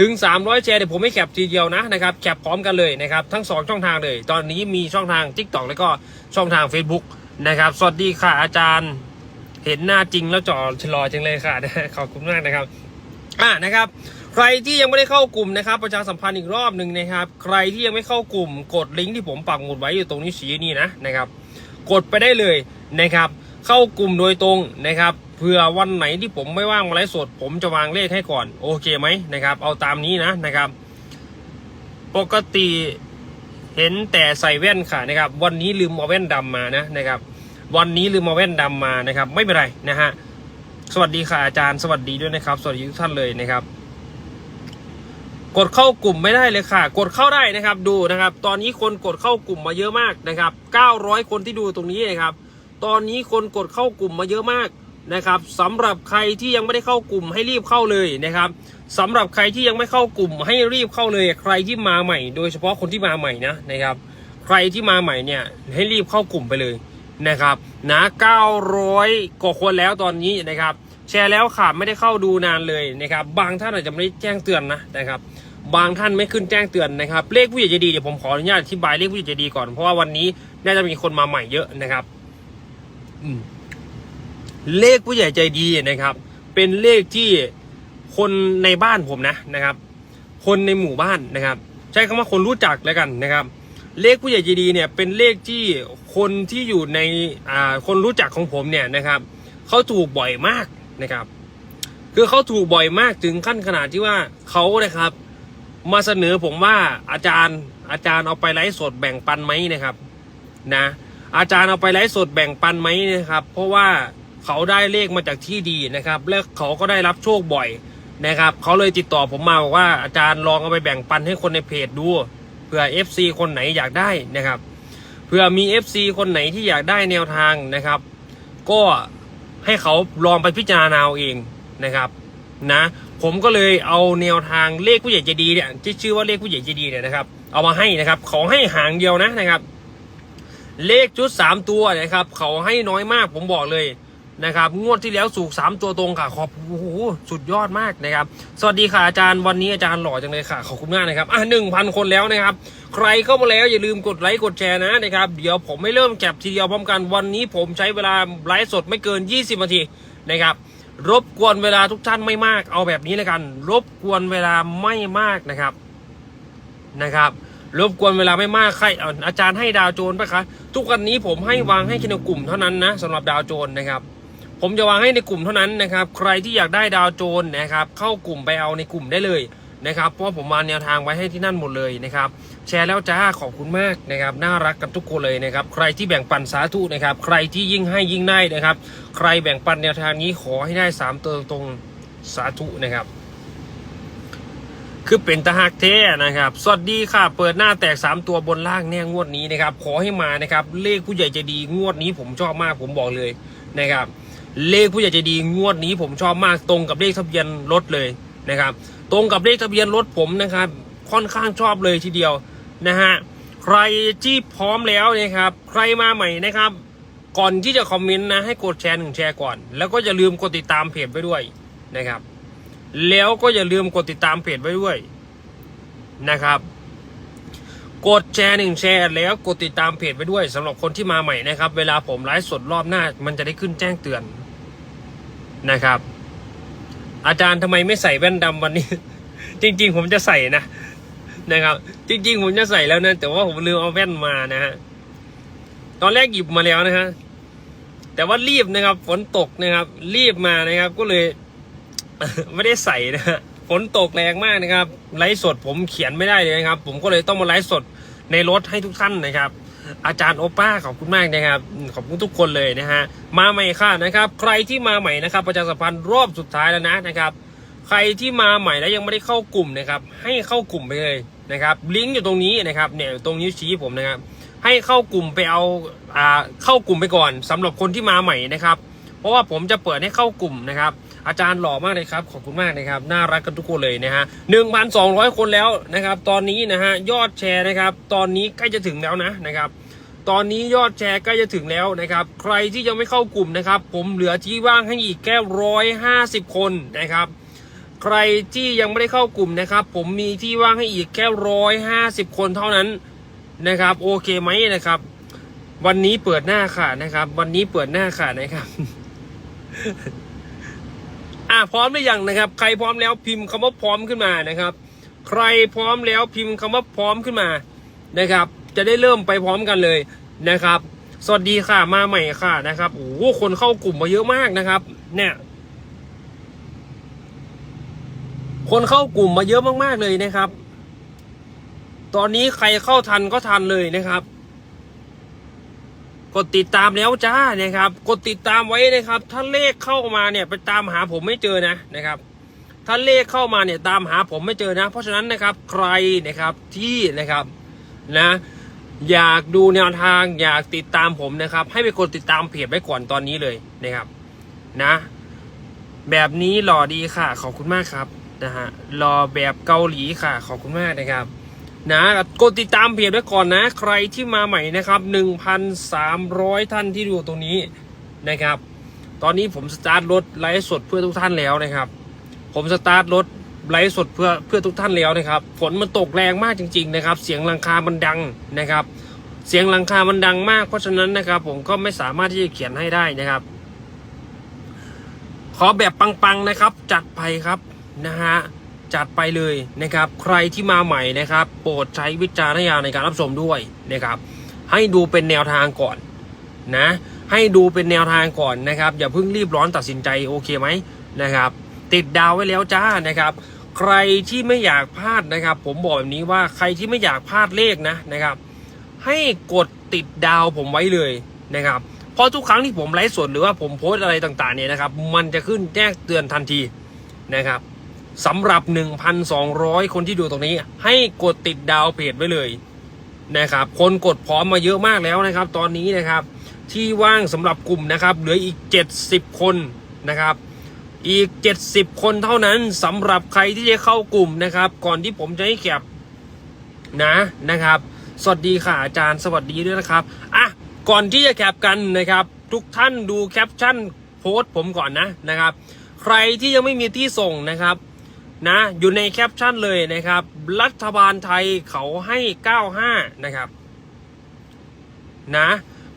ถึง 300 แชร์เดี๋ยวผมไม่แคปทีเดียวนะนะครับแคปพร้อมกันเลยนะครับทั้ง 2 ช่องทางเลย ตอนนี้มีช่องทาง Tik t o k แล้วก็ช่องทาง Facebook นะครับสวัสดีค่ะอาจารย์ เห็นหน้าจริงแล้วจอชะลอจังเลยค่ะขอบคุณมากนะครับอ่านะครับใครที่ยังไม่ได้เข้ากลุ่มนะครับ ประชาสัมพันธ์อีกรอบหนึ่งนะครับ ใครที่ยังไม่เข้ากลุ่ม กดลิงก์ที่ผมปักหมุดไว้อยู่ตรงนี้สีนี่นะนะครับ กดไปได้เลยนะครับ เข้ากลุ่มโดยตรงนะครับ เผื่อวันไหนที่ผมไม่ว่างมาไลฟ์สด ผมจะวางเลขให้ก่อน โอเคไหมนะครับ เอาตามนี้นะนะครับ ปกติเห็นแต่ใส่แว่นค่ะนะครับ วันนี้ลืมเอาแว่นดำมานะนะครับ วันนี้ลืมเอาแว่นดำมานะครับ ไม่เป็นไรนะฮะสวัสดีค่ะอาจารย์สวัสดีด้วยนะครับ สวัสดีทุกท่านเลยนะครับ กดเข้ากลุ่มไม่ได้เลยค่ะ กดเข้าได้นะครับดูนะครับ ตอนนี้คนกดเข้ากลุ่มมาเยอะมากนะครับ 900 คนที่ดูตรงนี้นะครับ ตอนนี้คนกดเข้ากลุ่มมาเยอะมาก นะครับสำหรับใครที่ยังไม่ได้เข้ากลุ่มให้รีบเข้าเลยนะครับสำหรับใครที่ยังไม่เข้ากลุ่มให้รีบเข้าเลย ใครที่มาใหม่ โดยเฉพาะคนที่มาใหม่นะนะครับ ใครที่มาใหม่เนี่ยให้รีบเข้ากลุ่มไปเลยนะครับนะ900กว่าคนแล้วตอนนี้นะครับ แชร์แล้วค่ะไม่ได้เข้าดูนานเลยนะครับ บางท่านอาจจะไม่ได้แจ้งเตือนนะนะครับ บางท่านไม่ขึ้นแจ้งเตือนนะครับ เลขผู้ใหญ่ใจดีเดี๋ยวผมขออนุญาตอธิบายเลขผู้ใหญ่ใจดีก่อนเพราะว่าวันนี้น่าจะมีคนมาใหม่เยอะนะครับ อืม เลขผู้ใหญ่ใจดีนะครับ เป็นเลขที่คนในบ้านผมนะนะครับ คนในหมู่บ้านนะครับ ใช้คำว่าคนรู้จักแล้วกันนะครับ เลขผู้ใหญ่ใจดีเนี่ยเป็นเลขที่คนที่อยู่ในอ่าคนรู้จักของผมเนี่ยนะครับเขาถูกบ่อยมากนะครับ คือเขาถูกบ่อยมากถึงขั้นขนาดที่ว่าเขานะครับ มาเสนอผมว่าอาจารย์อาจารย์เอาไปไลฟ์สดแบ่งปันไหมนะครับนะอาจารย์เอาไปไลฟ์สดแบ่งปันไหมนะครับ เพราะว่า เขาได้เลขมาจากที่ดีนะครับ และเขาก็ได้รับโชคบ่อยนะครับ เขาเลยติดต่อผมมาบอกว่าอาจารย์ลองเอาไปแบ่งปันให้คนในเพจดูเผื่อ FC คนไหนอยากได้นะครับเผื่อมี FC คนไหนที่อยากได้แนวทางนะครับ ก็ให้เขาลองไปพิจารณาเอาเองนะครับนะผมก็เลยเอาแนวทางเลขผู้ใหญ่ใจดีเนี่ยที่ชื่อว่าเลขผู้ใหญ่ใจดีเนี่ยนะครับ เอามาให้นะครับขอให้หางเดียวนะนะครับ เลขชุดสามตัวนะครับ เขาให้น้อยมากผมบอกเลย นะครับงวดที่แล้วสูกสามตัวตรงค่ะ ขอบโอ้โหสุดยอดมากนะครับ สวัสดีค่ะอาจารย์วันนี้อาจารย์หล่อจังเลยค่ะ ขอบคุณมากนะครับอะหนึ่งพันคนแล้วนะครับ ใครเข้ามาแล้วอย่าลืมกดไลค์กดแชร์นะนะครับเดี๋ยวผมไม่เริ่มแก็บทีเดียวพร้อมกันวันนี้ผมใช้เวลาไลฟ์สดไม่เกิน 20นาทีนะครับรบกวนเวลาทุกท่านไม่มาก เอาแบบนี้เลยกัน รบกวนเวลาไม่มากนะครับนะครับรบกวนเวลาไม่มากใครอาอาจารย์ให้ดาวโจนปะคะ ทุกวันนี้ผมให้วางให้แค่ในกลุ่มเท่านั้นนะสำหรับดาวโจนนะครับ ผมจะวางให้ในกลุ่มเท่านั้นนะครับ ใครที่อยากได้ดาวโจนนะครับ เข้ากลุ่มไปเอาในกลุ่มได้เลยนะครับ เพราะผมวางแนวทางไว้ให้ที่นั่นหมดเลยนะครับ แชร์แล้วจ้าขอบคุณมากนะครับ น่ารักกันทุกคนเลยนะครับ ใครที่แบ่งปันสาธุนะครับ ใครที่ยิ่งให้ยิ่งได้นะครับ ใครแบ่งปันแนวทางนี้ขอให้ได้สามตัวตรงสาธุนะครับ คือเป็นตะหักเท่นะครับ สวัสดีค่ะ เปิดหน้าแตก3ตัวบนล่างแน่งวดนี้นะครับ ขอให้มานะครับ เลขผู้ใหญ่ใจดีงวดนี้ผมชอบมากผมบอกเลยนะครับ เลขผู้ใหญ่ใจดีงวดนี้ผมชอบมากตรงกับเลขทะเบียนรถเลยนะครับ ตรงกับเลขทะเบียนรถผมนะครับ ค่อนข้างชอบเลยทีเดียวนะฮะใครที่พร้อมแล้วนะครับ ใครมาใหม่นะครับ ก่อนที่จะคอมเมนต์นะให้กดแชร์หนึ่งแชร์ก่อน แล้วก็อย่าลืมกดติดตามเพจไว้ด้วยนะครับ แล้วก็อย่าลืมกดติดตามเพจไว้ด้วยนะครับกดแชร์หนึ่งแชร์แล้วกดติดตามเพจไว้ด้วยสำหรับคนที่มาใหม่นะครับ เวลาผมไลฟ์สดรอบหน้า มันจะได้ขึ้นแจ้งเตือน นะครับ อาจารย์ทำไมไม่ใส่แว่นดำวันนี้ จริง ๆ ผมจะใส่นะนะครับ จริง ๆ ผมจะใส่แล้วนะ แต่ว่าผมลืมเอาแว่นมานะฮะตอนแรกหยิบมาแล้วนะฮะแต่ว่ารีบนะครับ ฝนตกนะครับ รีบมานะครับ ก็เลยไม่ได้ใส่นะฮะฝนตกแรงมากนะครับ ไลฟ์สดผมเขียนไม่ได้เลยนะครับ ผมก็เลยต้องมาไลฟ์สดในรถให้ทุกท่านนะครับ อาจารย์โอป้าขอบคุณมากนะครับ ขอบคุณทุกคนเลยนะฮะมาใหม่ค่ะนะครับ ใครที่มาใหม่นะครับ ประชาสัมพันธ์รอบสุดท้ายแล้วนะนะครับ ใครที่มาใหม่แล้วยังไม่ได้เข้ากลุ่มนะครับ ให้เข้ากลุ่มไปเลยนะครับลิงก์อยู่ตรงนี้นะครับเนี่ยตรงนิ้วชี้ผมนะครับ ให้เข้ากลุ่มไปเอาอ่าเข้ากลุ่มไปก่อนสำหรับคนที่มาใหม่นะครับ เพราะว่าผมจะเปิดให้เข้ากลุ่มนะครับ อาจารย์หล่อมากเลยครับ ขอบคุณมากนะครับ น่ารักกันทุกคนเลยนะฮะหนึ่งพันสองร้อยคนแล้วนะครับ ตอนนี้นะฮะยอดแชร์นะครับ ตอนนี้ใกล้จะถึงแล้วนะนะครับ ตอนนี้ยอดแชร์ใกล้จะถึงแล้วนะครับ ใครที่ยังไม่เข้ากลุ่มนะครับ ผมเหลือที่ว่างให้อีกแค่ร้อยห้าสิบคนนะครับใครที่ยังไม่ได้เข้ากลุ่มนะครับ ผมมีที่ว่างให้อีกแค่ร้อยห้าสิบคนเท่านั้นนะครับ โอเคไหมนะครับ วันนี้เปิดหน้าค่ะนะครับ วันนี้เปิดหน้าค่ะนะครับ อะพร้อมหรือยังนะครับ ใครพร้อมแล้วพิมพ์คำว่าพร้อมขึ้นมานะครับ ใครพร้อมแล้วพิมพ์คำว่าพร้อมขึ้นมานะครับ จะได้เริ่มไปพร้อมกันเลยนะครับ สวัสดีค่ะมาใหม่ค่ะนะครับโอ้โหคนเข้ากลุ่มมาเยอะมากนะครับ เนี่ย คนเข้ากลุ่มมาเยอะมากๆเลยนะครับ ตอนนี้ใครเข้าทันก็ทันเลยนะครับ กดติดตามแล้วจ้านะครับ กดติดตามไว้นะครับ ถ้าเลขเข้ามาเนี่ยไปตามหาผมไม่เจอนะนะครับถ้าเลขเข้ามาเนี่ยตามหาผมไม่เจอนะ เพราะฉะนั้นนะครับใครนะครับที่นะครับนะอยากดูแนวทางอยากติดตามผมนะครับ ให้ไปกดติดตามเพจไว้ก่อนตอนนี้เลยนะครับนะ แบบนี้หล่อดีค่ะขอบคุณมากครับนะฮะรอแบบเกาหลีค่ะขอบคุณมากนะครับ นะกดติดตามเพจไว้ก่อนนะ ใครที่มาใหม่นะครับ 1,300 ท่านที่ดูตรงนี้นะครับ ตอนนี้ผมสตาร์ทรถไลฟ์สดเพื่อทุกท่านแล้วนะครับ ผมสตาร์ทรถไลฟ์สดเพื่อเพื่อทุกท่านแล้วนะครับ ฝนมันตกแรงมากจริง ๆ นะครับ เสียงหลังคามันดังนะครับ เสียงหลังคามันดังมาก เพราะฉะนั้นนะครับ ผมก็ไม่สามารถที่จะเขียนให้ได้นะครับ ขอแบบปังๆนะครับ จัดไปครับนะฮะ จัดไปเลยนะครับ ใครที่มาใหม่นะครับ โปรดใช้วิจารณญาณในการรับชมด้วยนะครับ ให้ดูเป็นแนวทางก่อนนะ ให้ดูเป็นแนวทางก่อนนะครับ อย่าเพิ่งรีบร้อนตัดสินใจโอเคไหมนะครับ ติดดาวไว้แล้วจ้านะครับ ใครที่ไม่อยากพลาดนะครับ ผมบอกแบบนี้ว่าใครที่ไม่อยากพลาดเลขนะนะครับ ให้กดติดดาวผมไว้เลยนะครับเพราะทุกครั้งที่ผมไลฟ์สดหรือว่าผมโพสอะไรต่างๆเนี่ยนะครับ มันจะขึ้นแจ้งเตือนทันทีนะครับ สำหรับ 1,200 คนที่ดูตรงนี้ ให้กดติดดาวเพจไว้เลยนะครับ คนกดพร้อมมาเยอะมากแล้วนะครับ ตอนนี้นะครับ ที่ว่างสำหรับกลุ่มนะครับ เหลืออีก 70 คนนะครับ อีก 70 คนเท่านั้นสำหรับใครที่จะเข้ากลุ่มนะครับ ก่อนที่ผมจะให้แคปนะนะครับ สวัสดีค่ะอาจารย์สวัสดีด้วยนะครับอะก่อนที่จะแคปกันนะครับ ทุกท่านดูแคปชั่นโพสต์ผมก่อนนะนะครับ ใครที่ยังไม่มีที่ส่งนะครับ นะอยู่ในแคปชั่นเลยนะครับ รัฐบาลไทยเขาให้ 95 นะครับนะ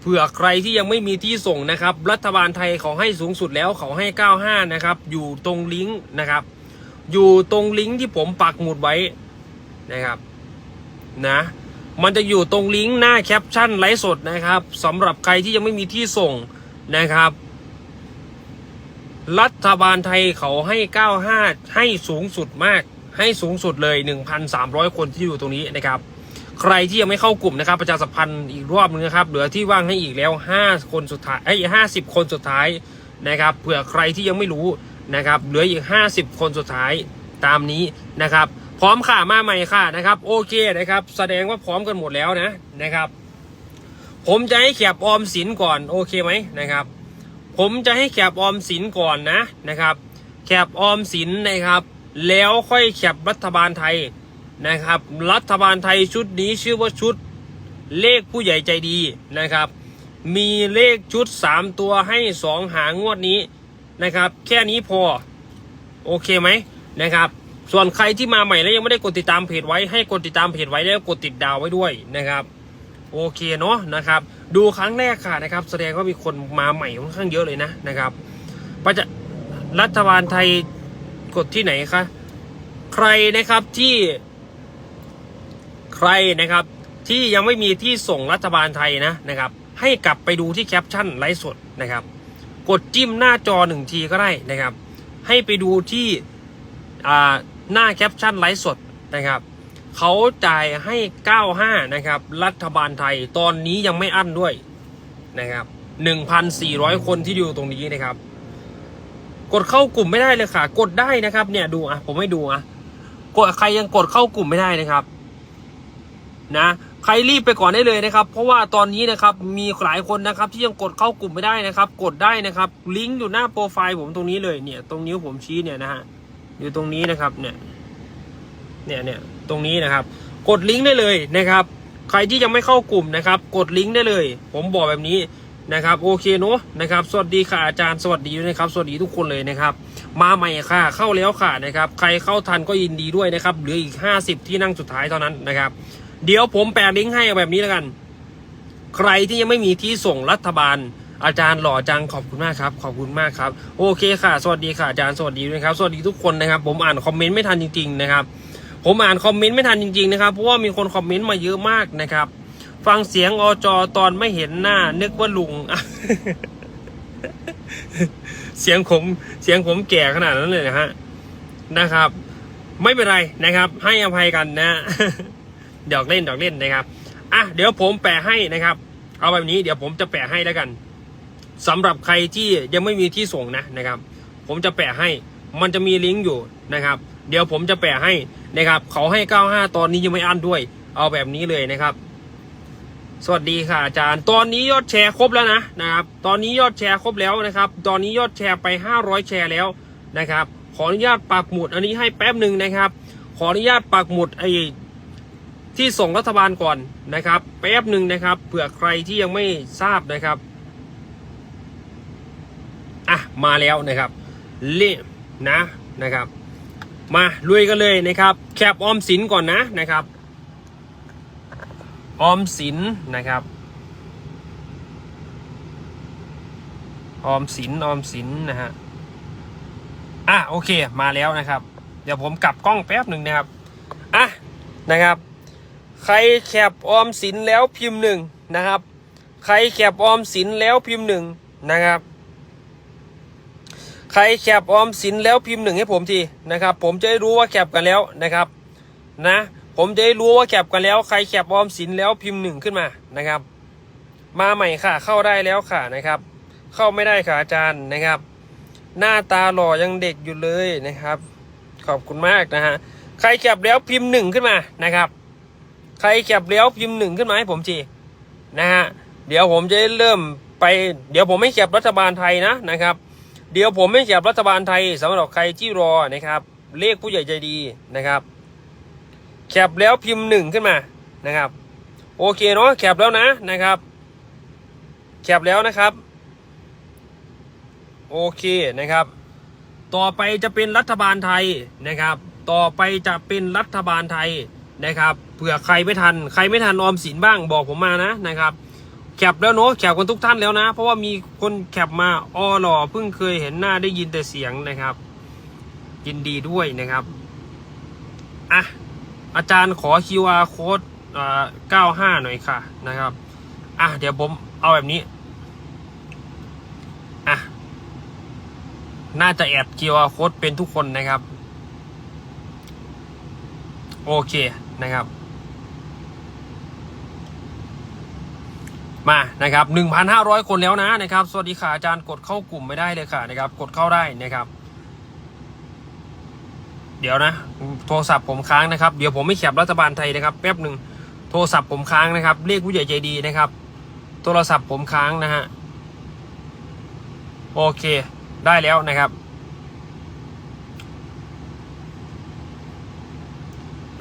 เผื่อใครที่ยังไม่มีที่ส่งนะครับ รัฐบาลไทยเขาให้สูงสุดแล้วเขาให้ 95 นะครับ อยู่ตรงลิงก์นะครับ อยู่ตรงลิงก์ที่ผมปักหมุดไว้นะครับนะมันจะอยู่ตรงลิงก์หน้าแคปชั่นไลฟ์สดนะครับสำหรับใครที่ยังไม่มีที่ส่งนะครับ รัฐบาลไทยเขาให้ 95 ให้สูงสุดมาก ให้สูงสุดเลย 1,300 คนที่อยู่ตรงนี้นะครับ ใครที่ยังไม่เข้ากลุ่มนะครับ ประชาสัมพันธ์อีกรอบนึงนะครับ เหลือที่ว่างให้อีกแล้ว 5 คนสุดท้ายไอ้ห้าสิบคนสุดท้ายนะครับ เผื่อใครที่ยังไม่รู้นะครับ เหลืออีก 50 คนสุดท้ายตามนี้นะครับ พร้อมค่ะมาใหม่ค่ะนะครับ โอเคนะครับ แสดงว่าพร้อมกันหมดแล้วนะนะครับ ผมจะให้แคบออมสินก่อนโอเคไหมนะครับ ผมจะให้แคบออมสินก่อนนะนะครับ แคบออมสินนะครับ แล้วค่อยแคบรัฐบาลไทยนะครับ รัฐบาลไทยชุดนี้ชื่อว่าชุดเลขผู้ใหญ่ใจดีนะครับ มีเลขชุด 3 ตัวให้ 2 หางวดนี้นะครับ แค่นี้พอ โอเคไหมนะครับ ส่วนใครที่มาใหม่แล้วยังไม่ได้กดติดตามเพจไว้ให้กดติดตามเพจไว้แล้วกดติดดาวไว้ด้วยนะครับ โอเคเนาะนะครับดูครั้งแรกค่ะนะครับ แสดงว่ามีคนมาใหม่ค่อนข้างเยอะเลยนะนะครับประจะรัฐบาลไทยกดที่ไหนคะใครนะครับที่ ใครนะครับ ที่ยังไม่มีที่ส่งรัฐบาลไทยนะนะครับ ให้กลับไปดูที่แคปชั่นไลฟ์สดนะครับ กดจิ้มหน้าจอหนึ่งทีก็ได้นะครับ ให้ไปดูที่อ่าหน้าแคปชั่นไลฟ์สดนะครับ เขาจ่ายให้ 95 นะครับ รัฐบาลไทยตอนนี้ยังไม่อั้นด้วยนะครับ 1,400 คนที่อยู่ตรงนี้นะครับ กดเข้ากลุ่มไม่ได้เลยค่ะ กดได้นะครับ เนี่ยดูอะผมให้ดูอะกดใครยังกดเข้ากลุ่มไม่ได้นะครับ นะใครรีบไปก่อนได้เลยนะครับ เพราะว่าตอนนี้นะครับมีหลายคนนะครับ ที่ยังกดเข้ากลุ่มไม่ได้นะครับ กดได้นะครับ ลิงก์อยู่หน้าโปรไฟล์ผมตรงนี้เลยเนี่ย ตรงนิ้วผมชี้เนี่ยนะฮะอยู่ตรงนี้นะครับ เนี่ย เนี่ยเนี่ย ตรงนี้นะครับ กดลิงก์ได้เลยนะครับ ใครที่ยังไม่เข้ากลุ่มนะครับ กดลิงก์ได้เลย ผมบอกแบบนี้นะครับ โอเคเนาะนะครับ สวัสดีค่ะอาจารย์สวัสดีด้วยนะครับ สวัสดีทุกคนเลยนะครับ มาใหม่ค่ะ เข้าแล้วค่ะนะครับ ใครเข้าทันก็ยินดีด้วยนะครับเหลืออีก 50 ที่นั่งสุดท้ายเท่านั้นนะครับ เดี๋ยวผมแปะลิงก์ให้แบบนี้แล้วกัน ใครที่ยังไม่มีที่ส่งรัฐบาลอาจารย์หล่อจังขอบคุณมากครับ ขอบคุณมากครับ โอเคค่ะ สวัสดีค่ะอาจารย์สวัสดีด้วยครับ สวัสดีทุกคนนะครับ ผมอ่านคอมเมนต์ไม่ทันจริง ๆ นะครับ ผมอ่านคอมเมนต์ไม่ทันจริงๆนะครับ เพราะว่ามีคนคอมเมนต์มาเยอะมากนะครับ ฟังเสียงอจอตอนไม่เห็นหน้า นึกว่าลุง เสียงผมเสียงผมแก่ขนาดนั้นเลยนะฮะนะครับ ไม่เป็นไรนะครับ ให้อภัยกันนะดอกเล่นดอกเล่นนะครับอะเดี๋ยวผมแปะให้นะครับ เอาแบบนี้เดี๋ยวผมจะแปะให้แล้วกันสำหรับใครที่ยังไม่มีที่ส่งนะนะครับ ผมจะแปะให้ มันจะมีลิงก์อยู่นะครับ เดี๋ยวผมจะแปะให้นะครับเขาให้ 95 ตอนนี้ยังไม่อั้นด้วย เอาแบบนี้เลยนะครับ สวัสดีค่ะอาจารย์ ตอนนี้ยอดแชร์ครบแล้วนะนะครับ ตอนนี้ยอดแชร์ครบแล้วนะครับ ตอนนี้ยอดแชร์ไป 500 แชร์แล้วนะครับ ขออนุญาตปักหมุดอันนี้ให้แป๊บหนึ่งนะครับ ขออนุญาตปักหมุดไอ้ที่ส่งรัฐบาลก่อนนะครับ แป๊บหนึ่งนะครับเผื่อใครที่ยังไม่ทราบนะครับอะมาแล้วนะครับเล่นะนะครับ มาลุยกันเลยนะครับ แคปออมสินก่อนนะนะครับ ออมสินนะครับ ออมสินออมสินนะฮะอะโอเคมาแล้วนะครับ เดี๋ยวผมกลับกล้องแป๊บหนึ่งนะครับอะนะครับ ใครแคปออมสินแล้วพิมพ์หนึ่งนะครับ ใครแคปออมสินแล้วพิมพ์หนึ่งนะครับ ใครแคปออมสินแล้วพิมพ์หนึ่งให้ผมทีนะครับ ผมจะได้รู้ว่าแคปกันแล้วนะครับนะ ผมจะได้รู้ว่าแคปกันแล้วใครแคปออมสินแล้วพิมพ์หนึ่งขึ้นมานะครับ มาใหม่ค่ะ เข้าได้แล้วค่ะนะครับ เข้าไม่ได้ค่ะอาจารย์นะครับ หน้าตาหล่อยังเด็กอยู่เลยนะครับ ขอบคุณมากนะฮะใครแคปแล้วพิมพ์หนึ่งขึ้นมานะครับ ใครแคปแล้วพิมพ์หนึ่งขึ้นมาให้ผมทีนะฮะเดี๋ยวผมจะเริ่มไป เดี๋ยวผมไม่แคปรัฐบาลไทยนะนะครับ เดี๋ยวผมไม่แคปรัฐบาลไทยสำหรับใครที่รอนะครับ เลขผู้ใหญ่ใจดีนะครับแคปแล้วพิมพ์หนึ่งขึ้นมานะครับ โอเคเนาะแคปแล้วนะนะครับแคปแล้วนะครับ โอเคนะครับ ต่อไปจะเป็นรัฐบาลไทยนะครับ ต่อไปจะเป็นรัฐบาลไทยนะครับเผื่อใครไม่ทัน ใครไม่ทันออมสินบ้างบอกผมมานะนะครับ แคปแล้วเนาะแคปกันทุกท่านแล้วนะ เพราะว่ามีคนแคปมาอ้อหล่อเพิ่งเคยเห็นหน้าได้ยินแต่เสียงนะครับ ยินดีด้วยนะครับอะอาจารย์ขอ QR code อ่า95หน่อยค่ะนะครับอะเดี๋ยวผมเอาแบบนี้อะน่าจะแอด QR code เป็นทุกคนนะครับ โอเคนะครับ มานะครับ1,500 คนแล้วนะนะครับ สวัสดีค่ะอาจารย์กดเข้ากลุ่มไม่ได้เลยค่ะนะครับ กดเข้าได้นะครับ เดี๋ยวนะ โทรศัพท์ผมค้างนะครับ เดี๋ยวผมไม่แคปรัฐบาลไทยนะครับ แป๊บหนึ่งโทรศัพท์ผมค้างนะครับเลขผู้ใหญ่ใจดีนะครับ โทรศัพท์ผมค้างนะฮะโอเค ได้แล้วนะครับ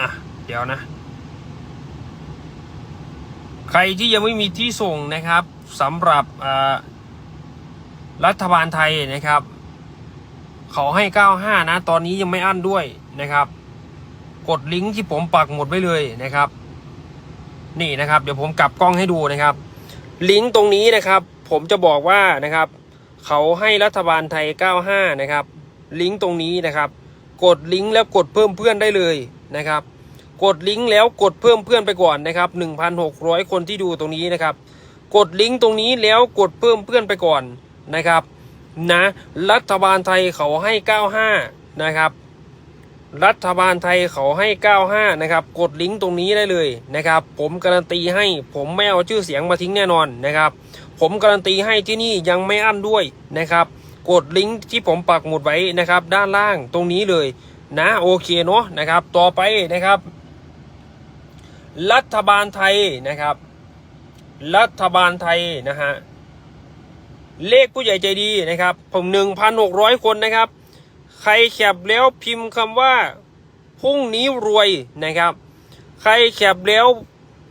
อะเดี๋ยวนะ รที่ยังไม่มีที่ส่งนะครับสำหรับรัฐบาลไทยนะครับเขาให้ 95 นะ ตอนนี้ยังไม่อั้นด้วยนะครับ กดลิงก์ที่ผมปักหมดไว้เลยนะครับ นี่นะครับ เดี๋ยวผมกลับกล้องให้ดูนะครับ ลิงก์ตรงนี้นะครับ ผมจะบอกว่านะครับ เขาให้รัฐบาลไทย 95 นะครับ ลิงก์ตรงนี้นะครับ กดลิงก์แล้วกดเพิ่มเพื่อนได้เลยนะครับ กดลิงก์แล้วกดเพิ่มเพื่อนไปก่อนนะครับ 1,600 คนที่ดูตรงนี้นะครับ กดลิงก์ตรงนี้แล้วกดเพิ่มเพื่อนไปก่อนนะครับนะรัฐบาลไทยเขาให้ 95 นะครับ รัฐบาลไทยเขาให้ 95 นะครับ กดลิงก์ตรงนี้ได้เลยนะครับ ผมการันตีให้ผมไม่เอาชื่อเสียงมาทิ้งแน่นอนนะครับ ผมการันตีให้ที่นี่ยังไม่อั้นด้วยนะครับ กดลิงก์ที่ผมปักหมุดไว้นะครับ ด้านล่างตรงนี้เลยนะโอเคเนาะนะครับ ต่อไปนะครับ รัฐบาลไทยนะครับ รัฐบาลไทยนะฮะเลขผู้ใหญ่ใจดีนะครับ ผมหนึ่งพันหกร้อยคนนะครับ ใครแคปแล้วพิมพ์คำว่าพรุ่งนี้รวยนะครับ ใครแคปแล้ว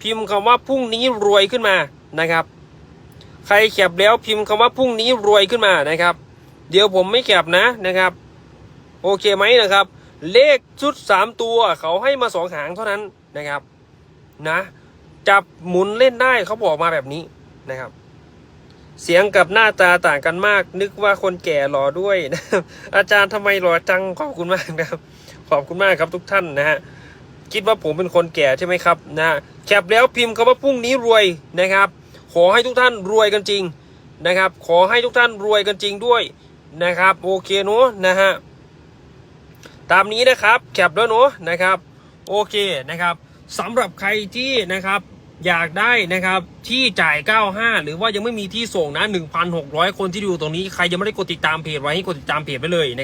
พิมพ์คำว่าพรุ่งนี้รวยขึ้นมานะครับ ใครแคปแล้วพิมพ์คำว่าพรุ่งนี้รวยขึ้นมานะครับ เดี๋ยวผมไม่แคปนะนะครับ โอเคไหมนะครับ เลขชุด3ตัวเขาให้มาสองหางเท่านั้นนะครับ นะ จับหมุนเล่นได้เขาบอกมาแบบนี้นะครับ เสียงกับหน้าตาต่างกันมาก นึกว่าคนแก่หล่อด้วยนะอาจารย์ทำไมหล่อจังขอบคุณมากนะครับ ขอบคุณมากครับทุกท่านนะฮะคิดว่าผมเป็นคนแก่ใช่ไหมครับนะแคปแล้วพิมพ์คำว่าพรุ่งนี้รวยนะครับ ขอให้ทุกท่านรวยกันจริงนะครับ ขอให้ทุกท่านรวยกันจริงด้วยนะครับ โอเคเนอะนะฮะตามนี้นะครับแคปแล้วเนอะนะครับ โอเคนะครับ สำหรับใครที่นะครับอยากได้นะครับที่จ่าย 95 หรือว่ายังไม่มีที่ส่งนะ 1,600 คนที่ดูตรงนี้ใครยังไม่ได้กดติดตามเพจไว้ให้กดติดตามเพจไว้เลยนะ